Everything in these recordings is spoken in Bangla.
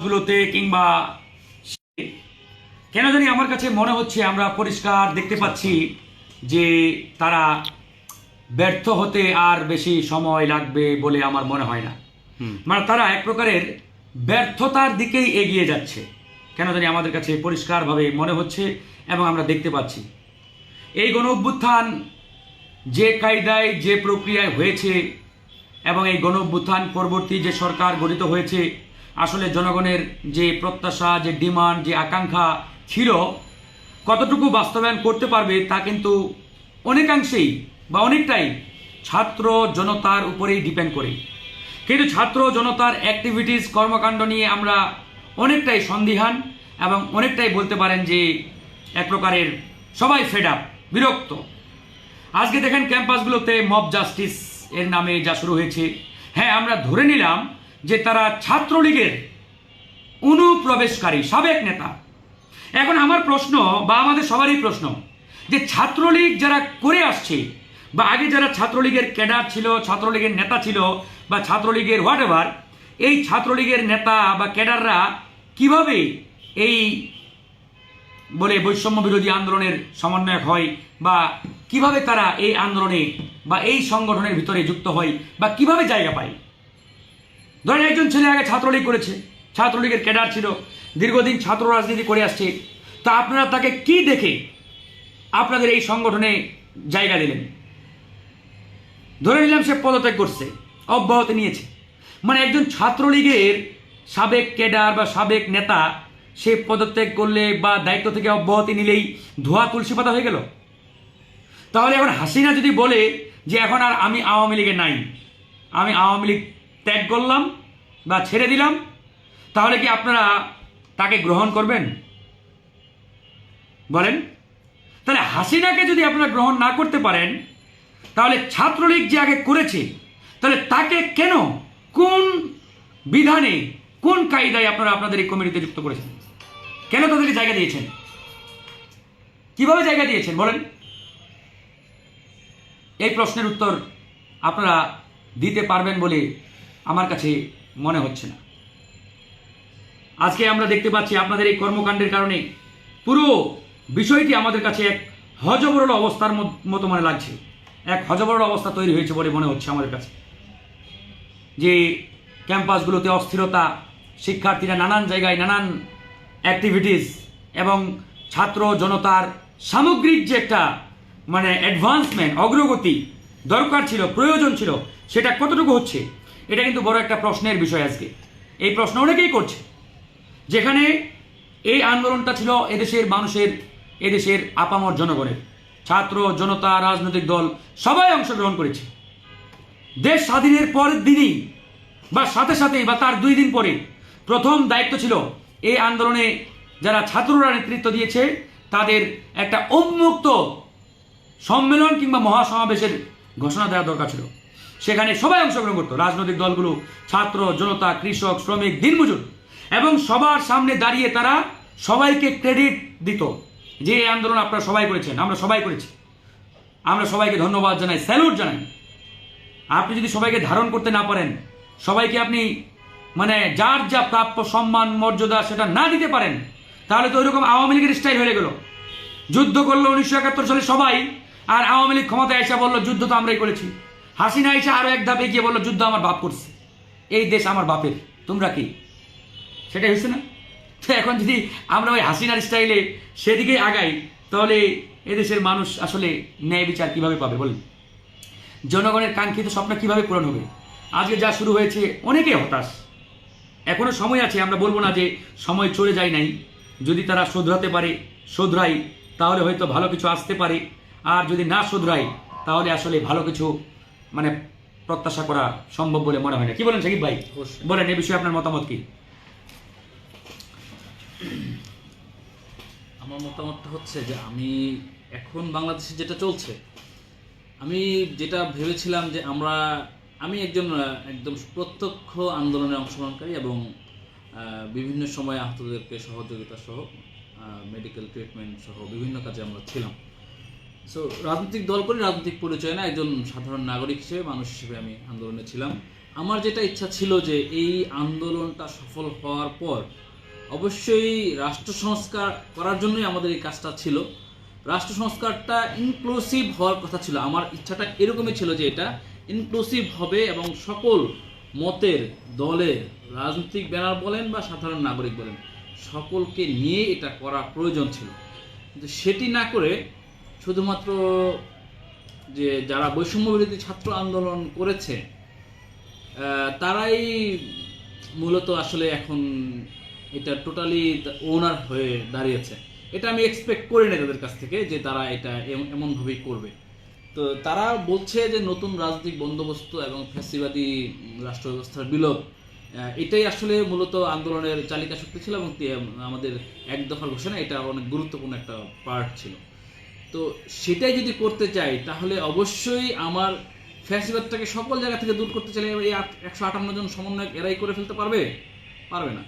গুলোতে কিংবা কেন জানি আমার কাছে মনে হচ্ছে আমরা পরিষ্কার দেখতে পাচ্ছি যে তারা ব্যর্থ হতে আর বেশি সময় লাগবে বলে আমার মনে হয় না। মানে তারা এক প্রকারের ব্যর্থতার দিকেই এগিয়ে যাচ্ছে। কেন জানি আমাদের কাছে পরিষ্কারভাবে মনে হচ্ছে এবং আমরা দেখতে পাচ্ছি। এই গণ অভ্যুত্থান যে কায়দায় যে প্রক্রিয়ায় হয়েছে এবং এই গণ অভ্যুত্থান পরবর্তী যে সরকার গঠিত হয়েছে আসলে জনগণের যে প্রত্যাশা, যে ডিমান্ড, যে আকাঙ্ক্ষা ছিল, কতটুকু বাস্তবায়ন করতে পারবে তা কিন্তু অনেকাংশেই বা অনেকটাই ছাত্র জনতার উপরেই ডিপেন্ড করে। কিন্তু ছাত্র জনতার অ্যাক্টিভিটিস কর্মকাণ্ড নিয়ে আমরা অনেকটাই সন্দিহান এবং অনেকটাই বলতে পারেন যে এক প্রকারের সবাই ফেড আপ বিরক্ত। আজকে দেখেন ক্যাম্পাসগুলোতে মব জাস্টিস এর নামে যা শুরু হয়েছে। হ্যাঁ আমরা ধরে নিলাম যে তারা ছাত্রলীগের অনুপ্রবেশকারী, সাবেক নেতা। এখন আমার প্রশ্ন, বা আমাদের সবারই প্রশ্ন, যে ছাত্রলীগ যারা করে আসছে, বা আগে যারা ছাত্রলীগের ক্যাডার ছিল, ছাত্রলীগের নেতা ছিল, বা ছাত্রলীগের হোয়াট এভার এই ছাত্রলীগের নেতা বা ক্যাডাররা কীভাবে এই বলে বৈষম্য বিরোধী আন্দোলনের সমন্বয়ক হয়, বা কীভাবে তারা এই আন্দোলনে বা এই সংগঠনের ভিতরে যুক্ত হয়, বা কীভাবে জায়গা পায়? ধরেন একজন ছেলে আগে ছাত্রলীগ করেছে, ছাত্রলীগের ক্যাডার ছিল, দীর্ঘদিন ছাত্র রাজনীতি করে আসছে, তা আপনারা তাকে কি দেখে আপনাদের এই সংগঠনে জায়গা দিলেন? ধরে নিলাম সে পদত্যাগ করছে, অব্যাহতি নিয়েছে। মানে একজন ছাত্রলীগের সাবেক ক্যাডার বা সাবেক নেতা সে পদত্যাগ করলে বা দায়িত্ব থেকে অব্যাহতি নিলেই ধোয়া তুলসী পাতা হয়ে গেল। তাহলে এখন হাসিনা যদি বলে যে এখন আর আমি আওয়ামী লীগে নাই, আমি আওয়ামী লীগ ত্যাগ করলাম বা ছেড়ে দিলাম, তাহলে কি আপনারা তাকে গ্রহণ করবেন? বলেন। তাহলে হাসিনাকে যদি আপনারা গ্রহণ না করতে পারেন, তাহলে ছাত্রলীগ যে আগে করেছে, তাহলে তাকে কেন, কোন বিধানে, কোন কায়দায় আপনারা আপনাদের এই কমিটিতে যুক্ত করেছেন? কেন তাদেরকে জায়গা দিয়েছেন? কীভাবে জায়গা দিয়েছেন? বলেন। এই প্রশ্নের উত্তর আপনারা দিতে পারবেন বলে আমার কাছে মনে হচ্ছে না। আজকে আমরা দেখতে পাচ্ছি আপনাদের এই কর্মকাণ্ডের কারণে পুরো বিষয়টি আমাদের কাছে এক হজবরল অবস্থার মতো মনে লাগছে। এক হজবরল অবস্থা তৈরি হয়েছে বলে মনে হচ্ছে আমাদের কাছে। যে ক্যাম্পাসগুলোতে অস্থিরতা, শিক্ষার্থীরা নানান জায়গায় নানান অ্যাক্টিভিটিস এবং ছাত্র জনতার সামগ্রিক যে একটা মানে অ্যাডভান্সমেন্ট অগ্রগতি দরকার ছিল, প্রয়োজন ছিল, সেটা কতটুকু হচ্ছে? এটা কিন্তু বড় একটা প্রশ্নের বিষয় আজকে। এই প্রশ্ন অনেকেই করছে। যেখানে এই আন্দোলনটা ছিল এদেশের মানুষের, এদেশের আপামর জনগণের। ছাত্র জনতা, রাজনৈতিক দল, সবাই অংশগ্রহণ করেছে। দেশ স্বাধীনের পরের দিনই বা সাথে সাথেই বা তার দুই দিন পরে প্রথম দায়িত্ব ছিল এই আন্দোলনে যারা ছাত্ররা নেতৃত্ব দিয়েছে, তাদের একটা উন্মুক্ত সম্মেলন কিংবা মহাসমাবেশের ঘোষণা দেওয়া দরকার ছিল। সেখানে সবাই অংশগ্রহণ করতো। রাজনৈতিক দলগুলো, ছাত্র, জনতা, কৃষক, শ্রমিক দিনমজুর এবং সবার সামনে দাঁড়িয়ে তারা সবাইকে ক্রেডিট দিত যে এই আন্দোলন আপনারা সবাই করেছেন, আমরা সবাই করেছি। আমরা সবাইকে ধন্যবাদ জানাই, স্যালুট জানাই। আপনি যদি সবাইকে ধারণ করতে না পারেন, সবাইকে আপনি মানে যার যা প্রাপ্য সম্মান, মর্যাদা সেটা না দিতে পারেন, তাহলে তো ওইরকম আওয়ামী লীগের স্টাইল হয়ে গেল। যুদ্ধ করল উনিশশো একাত্তর সালে সবাই, আর আওয়ামী লীগ ক্ষমতায় এসে বলল, যুদ্ধ তো আমরাই করেছি। হাসিনা এসে আরও এক ধাপ গিয়ে বলল, যুদ্ধ আমার বাপ করছে। এই দেশ আমার বাপের। তোমরা কি? সেটাই হয়েছে না? তো এখন যদি আমরা ওই হাসিনার স্টাইলে সেদিকে আগাই, তাহলে এদেশের মানুষ আসলে ন্যায় বিচার কীভাবে পাবে বলেন? জনগণের কাঙ্ক্ষিত স্বপ্ন কীভাবে পূরণ হবে? আজকে যা শুরু হয়েছে অনেকে হতাশ। এখনও সময় আছে, আমরা বলব না যে সময় চলে যায় নাই। যদি তারা শোধরাতে পারে শোধরাই তাহলে হয়তো ভালো কিছু আসতে পারে। আর যদি না শোধরাই তাহলে আসলে ভালো কিছু মানে প্রত্যাশা করা সম্ভব বলে মনে হয় না। কি বলেন সাকিব ভাই। বলেন এ বিষয়ে আপনার মতামত কি? আমার মতামতটা হচ্ছে যে আমি এখন বাংলাদেশে যেটা চলছে আমি যেটা ভেবেছিলাম যে আমরা আমি একজন একদম প্রত্যক্ষ আন্দোলনে অংশগ্রহণকারী এবং বিভিন্ন সময়ে আহতদেরকে সহযোগিতা সহ মেডিকেল ট্রিটমেন্ট সহ বিভিন্ন কাজে আমরা ছিলাম। সো রাজনৈতিক দল করে, রাজনৈতিক পরিচয় না, একজন সাধারণ নাগরিক হিসেবে, মানুষ হিসেবে আমি আন্দোলনে ছিলাম। আমার যেটা ইচ্ছা ছিল যে এই আন্দোলনটা সফল হওয়ার পর অবশ্যই রাষ্ট্র সংস্কার করার জন্যই আমাদের এই কাজটা ছিল। রাষ্ট্র সংস্কারটা ইনক্লুসিভ হওয়ার কথা ছিল। আমার ইচ্ছাটা এরকমই ছিল যে এটা ইনক্লুসিভ হবে এবং সকল মতের দলের রাজনৈতিক ব্যানার বলেন বা সাধারণ নাগরিক বলেন, সকলকে নিয়ে এটা করা প্রয়োজন ছিল। কিন্তু সেটি না করে শুধুমাত্র যে যারা বৈষম্য বিরোধী ছাত্র আন্দোলন করেছে তারাই মূলত আসলে এখন এটা টোটালি ওনার হয়ে দাঁড়িয়েছে। এটা আমি এক্সপেক্ট করি না তাদের কাছ থেকে যে তারা এটা এম- এমনভাবেই করবে। তো তারা বলছে যে নতুন রাজনৈতিক বন্দোবস্ত এবং ফ্যাসিবাদী রাষ্ট্র ব্যবস্থার বিলোপ এটাই আসলে মূলত আন্দোলনের চালিকা শক্তি ছিল এবং আমাদের এক দফার ঘোষণা, এটা অনেক গুরুত্বপূর্ণ একটা পার্ট ছিল। তো সেটাই যদি করতে চাই, তাহলে অবশ্যই আমার ফ্যাসিবাদটাকে সকল জায়গা থেকে দূর করতে চাইলে এই একশো আটান্ন জন সমন্বয়ক এরাই করে ফেলতে পারবে? পারবে না।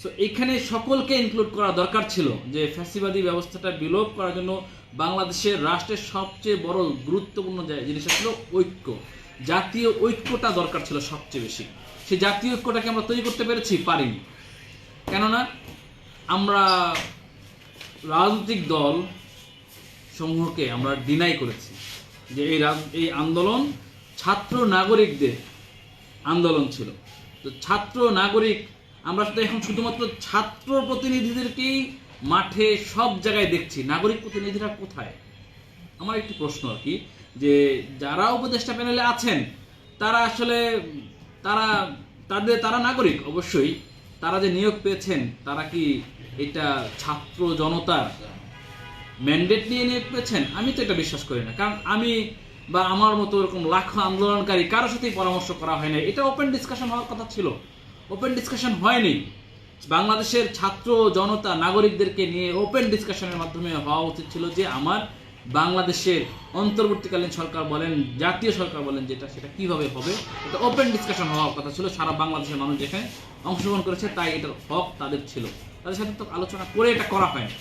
সো এখানে সকলকে ইনক্লুড করা দরকার ছিল যে ফ্যাসিবাদী ব্যবস্থাটা বিলোপ করার জন্য বাংলাদেশের রাষ্ট্রের সবচেয়ে বড় গুরুত্বপূর্ণ জিনিসটা ছিল ঐক্য। জাতীয় ঐক্যটা দরকার ছিল সবচেয়ে বেশি। সেই জাতীয় ঐক্যটাকে আমরা তৈরি করতে পেরেছি, পারিনি। কেননা, আমরা রাজনৈতিক দল সমূহকে আমরা ডিনাই করেছি। যে এই এই আন্দোলন ছাত্র নাগরিকদের আন্দোলন ছিল। তো ছাত্র নাগরিক, আমরা শুধু এখন শুধুমাত্র ছাত্র প্রতিনিধিদেরকেই মাঠে সব জায়গায় দেখছি। নাগরিক প্রতিনিধিরা কোথায়? আমার একটি প্রশ্ন আর কি, যে যারা উপদেষ্টা প্যানেলে আছেন, তারা আসলে, তারা, তাদের, তারা নাগরিক, অবশ্যই। তারা যে নিয়োগ পেয়েছেন, তারা কি এটা ছাত্র জনতার ম্যান্ডেট নিয়ে নিয়োগ পেয়েছেন আমি তো এটা বিশ্বাস করি না। কারণ আমি বা আমার মতো এরকম লাখো আন্দোলনকারী কারোর সাথেই পরামর্শ করা হয় না এটা ওপেন ডিসকাশন হওয়ার কথা ছিল। ওপেন ডিসকাশন হয়নি। বাংলাদেশের ছাত্র, জনতা, নাগরিকদেরকে নিয়ে ওপেন ডিসকাশনের মাধ্যমে হওয়া উচিত ছিল যে আমার বাংলাদেশের অন্তর্বর্তীকালীন সরকার বলেন, জাতীয় সরকার বলেন যেটা, সেটা কীভাবে হবে, এটা ওপেন ডিসকাশন হওয়ার কথা ছিল। সারা বাংলাদেশের মানুষ যেখানে অংশগ্রহণ করেছে, তাই এটার হক তাদের ছিল। তাদের সাথে তো আলোচনা করে এটা করা হয়নি।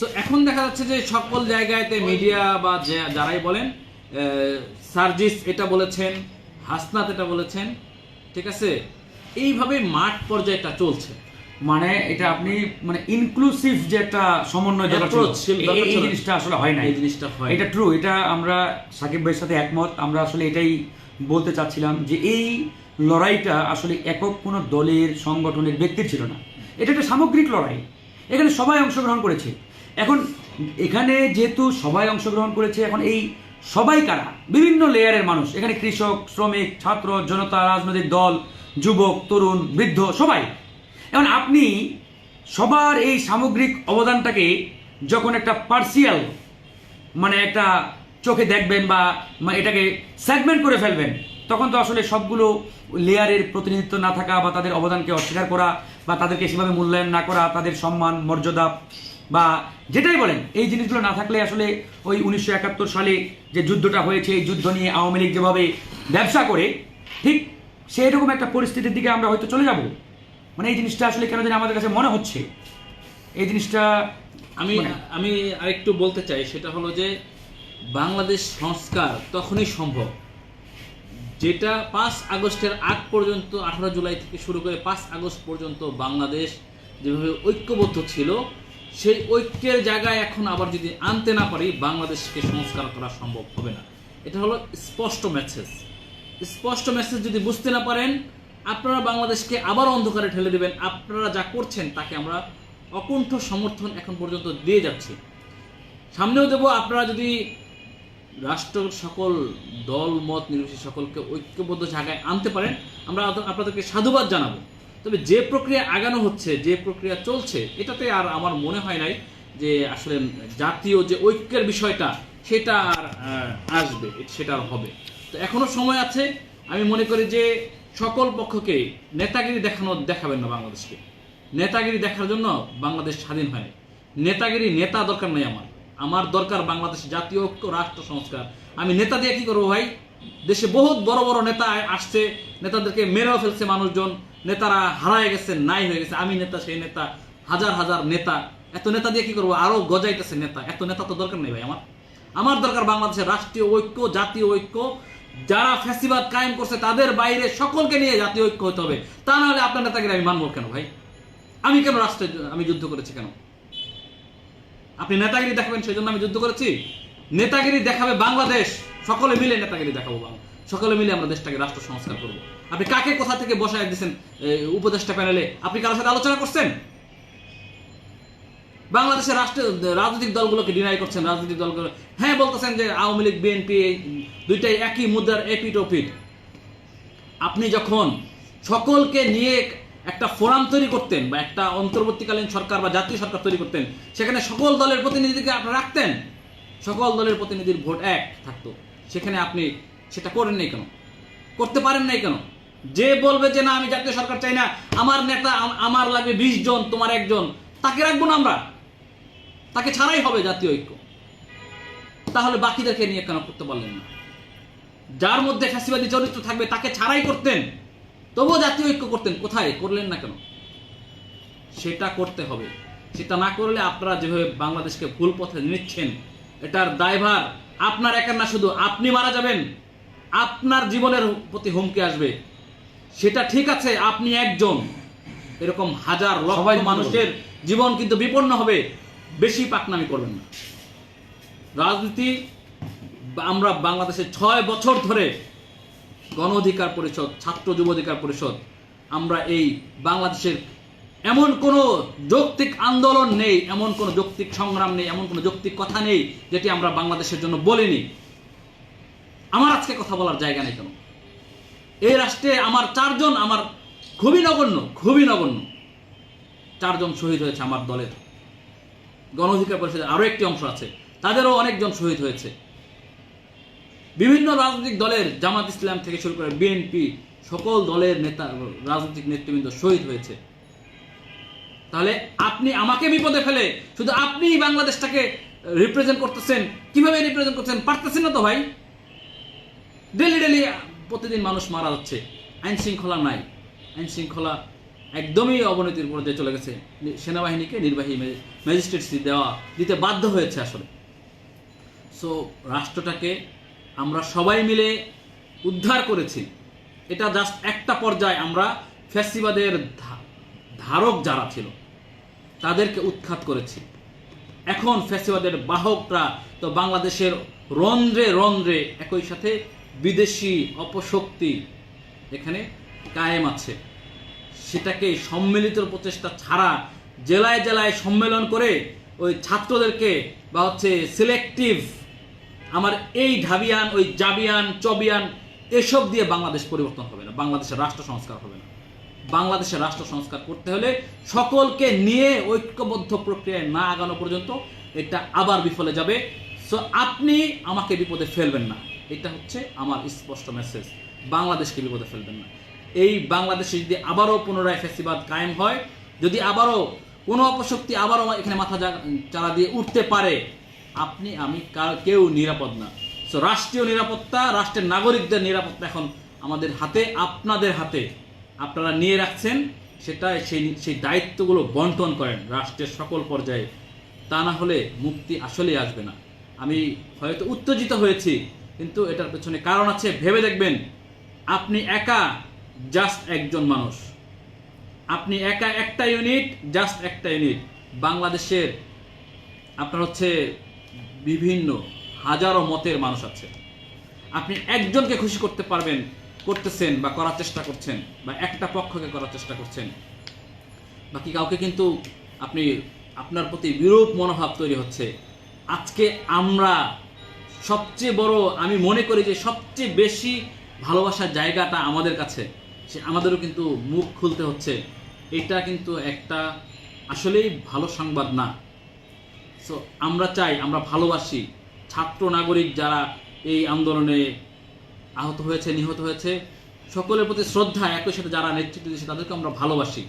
সো এখন দেখা যাচ্ছে যে সকল জায়গাতে মিডিয়া বা যারাই বলেন সার্জিস এটা বলেছেন হাসনাত এটা বলেছেন ঠিক আছে? এইভাবে মাঠ পর্যায়টা চলছে। মানে এটা আপনি মানে ইনক্লুসিভ যে একটা সমন্বয় এই-। জিনিসটা আসলে হয় না এই জিনিসটা হয়। এটা ট্রু এটা আমরা সাকিব ভাইয়ের সাথে একমত। আমরা আসলে এটাই বলতে চাচ্ছিলাম যে এই লড়াইটা আসলে একক কোনো দলের সংগঠনের ব্যক্তির ছিল না। এটা একটা সামগ্রিক লড়াই। এখানে সবাই অংশগ্রহণ করেছে। এখন এখানে যেহেতু সবাই অংশগ্রহণ করেছে, এখন এই সবাই কারা? বিভিন্ন লেয়ারের মানুষ। এখানে কৃষক, শ্রমিক, ছাত্র, জনতা, রাজনৈতিক দল, যুবক, তরুণ, বৃদ্ধ, সবাই। এখন আপনি সবার এই সামগ্রিক অবদানটাকে যখন একটা পার্সিয়াল মানে একটা চোখে দেখবেন বা এটাকে সেগমেন্ট করে ফেলবেন, তখন তো আসলে সবগুলো লেয়ারের প্রতিনিধিত্ব না থাকা বা তাদের অবদানকে অস্বীকার করা বা তাদেরকে সেভাবে মূল্যায়ন না করা, তাদের সম্মান, মর্যাদা বা যেটাই বলেন এই জিনিসগুলো না থাকলে আসলে ওই উনিশশো একাত্তর সালে যে যুদ্ধটা হয়েছে এই যুদ্ধ নিয়ে আওয়ামী লীগ যেভাবে ব্যবসা করে ঠিক সেই রকম একটা পরিস্থিতির দিকে আমরা হয়তো চলে যাব। মানে এই জিনিসটা আসলে কেন জানি আমাদের কাছে মনে হচ্ছে। এই জিনিসটা আমি আমি আরেকটু বলতে চাই সেটা হলো যে বাংলাদেশ সংস্কার তখনই সম্ভব যেটা পাঁচ আগস্টের আগ পর্যন্ত আঠারো জুলাই থেকে শুরু করে পাঁচ আগস্ট পর্যন্ত বাংলাদেশ যেভাবে ঐক্যবদ্ধ ছিল সেই ঐক্যের জায়গায় এখন আবার যদি আনতে না পারি, বাংলাদেশকে সংস্কার করা সম্ভব হবে না। এটা হলো স্পষ্ট মেসেজ স্পষ্ট মেসেজ যদি বুঝতে না পারেন, আপনারা বাংলাদেশকে আবার অন্ধকারে ঠেলে দেবেন। আপনারা যা করছেন, তাকে আমরা অকুণ্ঠ সমর্থন এখন পর্যন্ত দিয়ে যাচ্ছি। সামনেও দেব, আপনারা যদি রাষ্ট্র সকল দল, মত, নির্বিশেষে সকলকে ঐক্যবদ্ধ জায়গায় আনতে পারেন, আমরা আপনাদেরকে সাধুবাদ জানাব। তবে যে প্রক্রিয়া আগানো হচ্ছে, যে প্রক্রিয়া চলছে, এটাতে আর আমার মনে হয় নাই যে আসলে জাতীয় যে ঐক্যের বিষয়টা, সেটা আর আসবে, সেটা আর হবে। তো এখনও সময় আছে, আমি মনে করি যে সকল পক্ষকে নেতাগিরি দেখানো, দেখাবেন না বাংলাদেশকে। নেতাগিরি দেখার জন্য বাংলাদেশ স্বাধীন হয় নেতাগিরি নেতা দরকার নেই আমার। আমার দরকার বাংলাদেশ জাতীয় ঐক্য, রাষ্ট্র, সংস্কার। আমি নেতা দিয়ে কি করব ভাই? দেশে বহুত বড় বড় নেতা আসছে, নেতাদেরকে মেরেও ফেলছে মানুষজন। নেতারা হারায় গেছে, নাই হয়ে গেছে। আমি নেতা, সেই নেতা, হাজার হাজার নেতা। এত নেতা দিয়ে কি করব? আরও গজাইতেছে নেতা। এত নেতা তো দরকার নেই ভাই আমার। আমার দরকার বাংলাদেশের রাষ্ট্রীয় ঐক্য, জাতীয় ঐক্য। যারা ফ্যাসিবাদ কায়েম করছে, তাদের বাইরে সকলকে নিয়ে জাতীয় ঐক্য হতে হবে। তা নাহলে আপনার নেতাকে আমি মানবো কেন ভাই? আমি কেন রাষ্ট্রে আমি যুদ্ধ করেছি কেন? আপনি নেতাগিরি দেখাবেন, সেই জন্য আমি যুদ্ধ করেছি? নেতাগিরি দেখাবে বাংলাদেশ। সকলে মিলে নেতাগিরি দেখাবো বাংলা সকলে মিলে আমরা দেশটাকে রাষ্ট্র সংস্কার করব। আপনি কাকে কোথা থেকে বসায় দিয়েছেন উপদেষ্টা প্যানেলে? আপনি কারোর সাথে আলোচনা করছেন? বাংলাদেশের রাষ্ট্র, রাজনৈতিক দলগুলোকে ডিনাই করছেন, রাজনৈতিক দলগুলো হ্যাঁ বলতেছেন যে আওয়ামী লীগ বিএনপি দুইটাই একই মুদ্রার এপিট ওপিট আপনি যখন সকলকে নিয়ে একটা ফোরাম তৈরি করতেন বা একটা অন্তর্বর্তীকালীন সরকার বা জাতীয় সরকার তৈরি করতেন, সেখানে সকল দলের প্রতিনিধিকে আপনি রাখতেন। সকল দলের প্রতিনিধির ভোট এক থাকতো। সেখানে আপনি সেটা করেন নাই কেন? করতে পারেন নাই কেন? যে বলবে যে না, আমি জাতীয় সরকার চাই না, আমার নেতা, আমার লাগবে বিশ জন, তোমার একজন, তাকে রাখব না আমরা? তাকে ছাড়াই হবে জাতীয় ঐক্য। তাহলে বাকিদেরকে নিয়ে কেন করতে পারলেন না? যার মধ্যে ফ্যাসিবাদী চরিত্র থাকবে, তাকে ছাড়াই করতেন। তবুও জাতীয় ঐক্য করতেন। কোথায়? করলেন না কেন? সেটা করতে হবে। সেটা না করলে আপনারা যেভাবে বাংলাদেশকে ভুল পথে নিচ্ছেন, এটার দায়ভার আপনার একার না, শুধু আপনি মারা যাবেন। আপনার জীবনের প্রতি হুমকি আসবে। সেটা ঠিক আছে আপনি একজন। এরকম হাজার লক্ষ মানুষের জীবন কিন্তু বিপন্ন হবে বেশি পাকনামি করবেন না। রাজনীতি আমরা বাংলাদেশে ছয় বছর ধরে গণ অধিকার পরিষদ ছাত্র যুব অধিকার পরিষদ আমরা এই বাংলাদেশের এমন কোনো যৌক্তিক আন্দোলন নেই এমন কোনো যৌক্তিক সংগ্রাম নেই এমন কোনো যৌক্তিক কথা নেই যেটি আমরা বাংলাদেশের জন্য বলিনি। আমার আজকে কথা বলার জায়গা নেই কেন? এই রাষ্ট্রে আমার চারজন আমার খুবই নগণ্য খুবই নগণ্য। চারজন শহীদ হয়েছে আমার দলের। গণ অধিকার পরিষদের আরও একটি অংশ আছে, তাদেরও অনেকজন শহীদ হয়েছে। বিভিন্ন রাজনৈতিক দলের জামাত ইসলাম থেকে শুরু করে বিএনপি সকল দলের নেতা, রাজনৈতিক নেতৃবৃন্দ শহীদ হয়েছে। তাহলে আপনি আমাকে বিপদে ফেলে, শুধু আপনি বাংলাদেশটাকে রিপ্রেজেন্ট করতেছেন, কীভাবে রিপ্রেজেন্ট করতেছেন? পারতেছেন না তো ভাই। ডেলি ডেলি প্রতিদিন মানুষ মারা যাচ্ছে। আইন শৃঙ্খলা নাই। আইন শৃঙ্খলা একদমই অবনতির পর্যায়ে চলে গেছে। সেনাবাহিনীকে নির্বাহী ম্যাজিস্ট্রেটসি দেওয়া দিতে বাধ্য হয়েছে আসলে। সো রাষ্ট্রটাকে আমরা সবাই মিলে উদ্ধার করেছি। এটা জাস্ট একটা পর্যায়ে আমরা ফ্যাসিবাদের ধারক যারা ছিল, তাদেরকে উৎখাত করেছি। এখন ফ্যাসিবাদের বাহকরা তো বাংলাদেশের রন্ধ্রে রন্ধ্রে একই সাথে বিদেশি অপশক্তি এখানে কায়েম আছে। সেটাকে সম্মিলিত প্রচেষ্টা ছাড়া জেলায় জেলায় সম্মেলন করে ওই ছাত্রদেরকে বা হচ্ছে সিলেক্টিভ আমার এই ঢাবিয়ান, ওই জাবিয়ান, চবিয়ান এসব দিয়ে বাংলাদেশ পরিবর্তন হবে না। বাংলাদেশের রাষ্ট্র সংস্কার হবে না। বাংলাদেশের রাষ্ট্র সংস্কার করতে হলে সকলকে নিয়ে ঐক্যবদ্ধ প্রক্রিয়ায় না আগানো পর্যন্ত এটা আবার বিফলে যাবে। সো আপনি আমাকে বিপদে ফেলবেন না। এটা হচ্ছে আমার স্পষ্ট মেসেজ বাংলাদেশকে বিপদে ফেলবেন না। এই বাংলাদেশে যদি আবারও পুনরায় ফেসিবাদ কায়েম হয়, যদি আবারও কোনো অপশক্তি আবারও এখানে মাথা চারা দিয়ে উঠতে পারে, আপনি, আমি কেউ নিরাপদ না। সো রাষ্ট্রীয় নিরাপত্তা, রাষ্ট্রের নাগরিকদের নিরাপত্তা এখন আমাদের হাতে, আপনাদের হাতে। আপনারা নিয়ে রাখছেন সেটা সেই সেই দায়িত্বগুলো বন্টন করেন রাষ্ট্রের সকল পর্যায়ে। তা না হলে মুক্তি আসলেই আসবে না। আমি হয়তো উত্তেজিত হয়েছি কিন্তু এটার পেছনে কারণ আছে, ভেবে দেখবেন, আপনি একা জাস্ট একজন মানুষ। আপনি একা একটা ইউনিট জাস্ট একটা ইউনিট বাংলাদেশের, আপনার হচ্ছে বিভিন্ন হাজারো মতের মানুষ আছে। আপনি একজনকে খুশি করতে পারবেন, করতেছেন বা করার চেষ্টা করছেন বা একটা পক্ষকে করার চেষ্টা করছেন। বাকি কাউকে কিন্তু আপনি, আপনার প্রতি বিরূপ মনোভাব তৈরি হচ্ছে। আজকে আমরা সবচেয়ে বড় আমি মনে করি যে সবচেয়ে বেশি ভালোবাসার জায়গাটা আমাদের কাছে, সে আমাদেরও কিন্তু মুখ খুলতে হচ্ছে। এটা কিন্তু একটা আসলেই ভালো সংবাদ না। সো আমরা চাই, আমরা ভালোবাসি। ছাত্র নাগরিক যারা এই আন্দোলনে আহত হয়েছে, নিহত হয়েছে, সকলের প্রতি শ্রদ্ধা, একই সাথে যারা নেতৃত্ব দিয়েছে, তাদেরকে আমরা ভালোবাসি।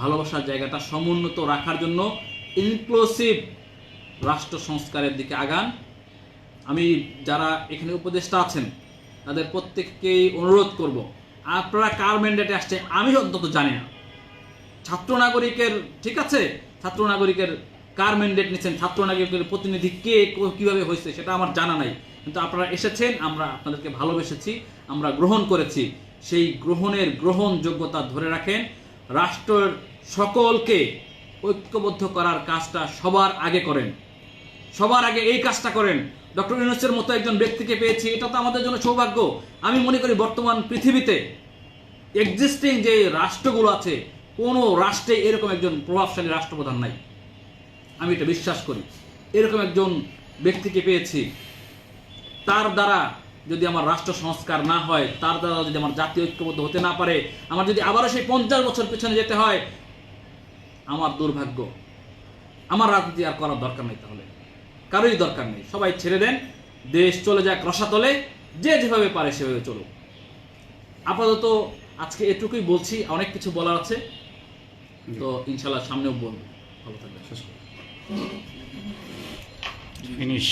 ভালোবাসার জায়গাটা সমুন্নত রাখার জন্য ইনক্লুসিভ রাষ্ট্র সংস্কারের দিকে আগান। আমি যারা এখানে উপদেষ্টা আছেন, তাদের প্রত্যেককেই অনুরোধ করব, আপনারা কার ম্যান্ডেটে আসছে আমি অন্তত জানি না। ছাত্র নাগরিকের, ঠিক আছে? ছাত্র নাগরিকের কার ম্যান্ডেট নিচ্ছেন? ছাত্র নাগরিকের প্রতিনিধি কে, কীভাবে হয়েছে সেটা আমার জানা নাই। কিন্তু আপনারা এসেছেন, আমরা আপনাদেরকে ভালোবেসেছি, আমরা গ্রহণ করেছি। সেই গ্রহণের গ্রহণযোগ্যতা ধরে রাখেন, রাষ্ট্রের সকলকে ঐক্যবদ্ধ করার কাজটা সবার আগে করেন। সবার আগে এই কাজটা করেন ডক্টর ইউনুসের মতো একজন ব্যক্তিকে পেয়েছি, এটা তো আমাদের জন্য সৌভাগ্য। আমি মনে করি বর্তমান পৃথিবীতে এক্সিস্টিং যে রাষ্ট্রগুলো আছে, কোনো রাষ্ট্রে এরকম একজন প্রভাবশালী রাষ্ট্রপ্রধান নাই। আমি এটা বিশ্বাস করি। এরকম একজন ব্যক্তিকে পেয়েছি। তার দ্বারা যদি আমার রাষ্ট্র সংস্কার না হয়, তার দ্বারা যদি আমার জাতীয় ঐক্যবদ্ধ হতে না পারে, আমার যদি আবারও সেই পঞ্চাশ বছর পেছনে যেতে হয়, আমার দুর্ভাগ্য। আমার রাজনীতি আর করার দরকার নেই তাহলে। কারোই দরকার নেই। সবাই ছেড়ে দেন, দেশ চলে যাক রসাতলে, যে যেভাবে পারে সেভাবে চলুক। আপাতত আজকে এটুকুই বলছি, অনেক কিছু বলার আছে। তো ইনশাল্লাহ সামনেও বলব। ভালো ফিনিশ